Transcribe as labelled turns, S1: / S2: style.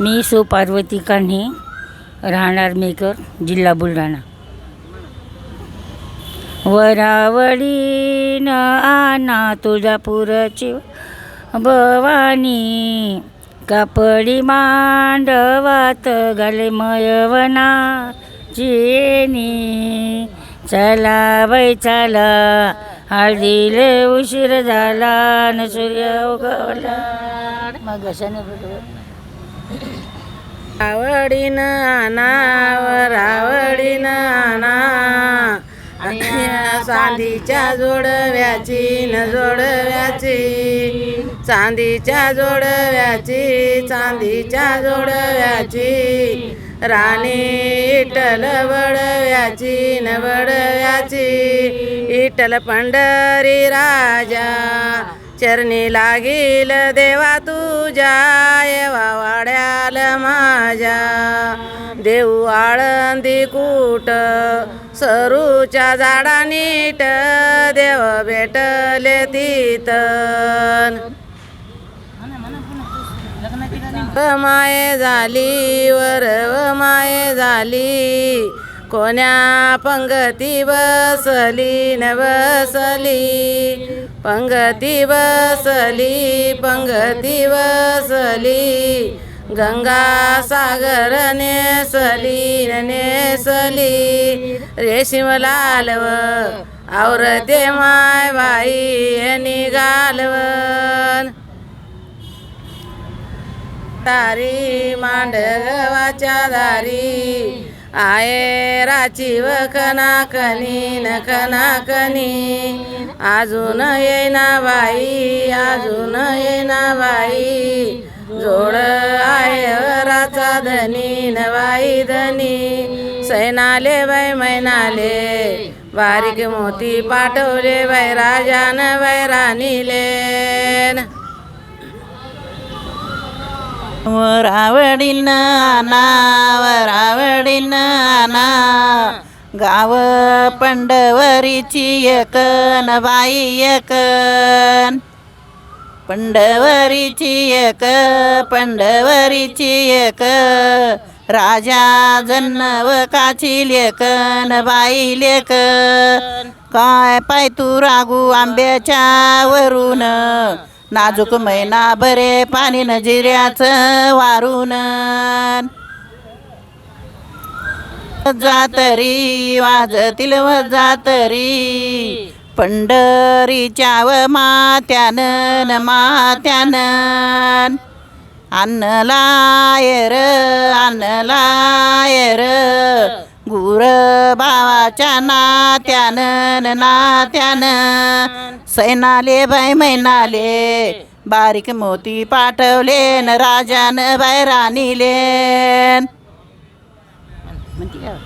S1: मी so Parvati कान्हे राहणार maker जिल्हा बुलढाणा. वरावळीन आना तुळजापूरची भवानी. कापडी मांडवात घाले मयवना चिनी चला बाई चला. हळदीले उशीर झाला न सूर्य उगवला. मग अशाने
S2: आवडीन अनावर आवडीन अना चांदीच्या जोडव्याची न जोडव्याची. चांदीच्या जोडव्याची चांदीच्या जोडव्याची. राणी इटल वडव्याची न वडव्याची. इटल पंढरी राजा चरणी लागील देवा तुझ्या येवा वाड्याल माझ्या. देऊ आळंदी कूट सरूच्या झाडा नीट देव भेटले तिथन माये झाली वर माये झाली कोण्या पंगती बसली न बसली? पंगती बसली पंगती बसली. गंगा सागर नेसली नेसली. रेशीमलालव औरते माय बाई निघालवन तारी मांडगवाच्या दारी आहे राची व कनी न कनी अजून येईना बाई अजून येईना बाई. जोड आहे राचा धनी न बाई धनी. सैनाले बाई मैनाले. बारीक मोती पाठवले बाई राजान बाई राणीले.
S3: वरावडीन ना वरावडीन गाव पंडवरीची एकन बाई एकन पंडवरीची एक पंडवरीची एक. राजा जन्नव काची लेकन बाई लेक काय पाय तू रागू आंब्याच्या वरून? नाजूक मैना बरे पाणी नजिऱ्याचं वारून. जातरी वाजतील व जातरी पंढरीच्या व मात्यानं न मात्यानं. अन्नलायर अन्नलायर. गुर बावाच्या नात्यानं नात्यान नात्यानं. सैनाले बाय मैनाले बारीक मोती पाठवले न राजान बाय राणीले 门店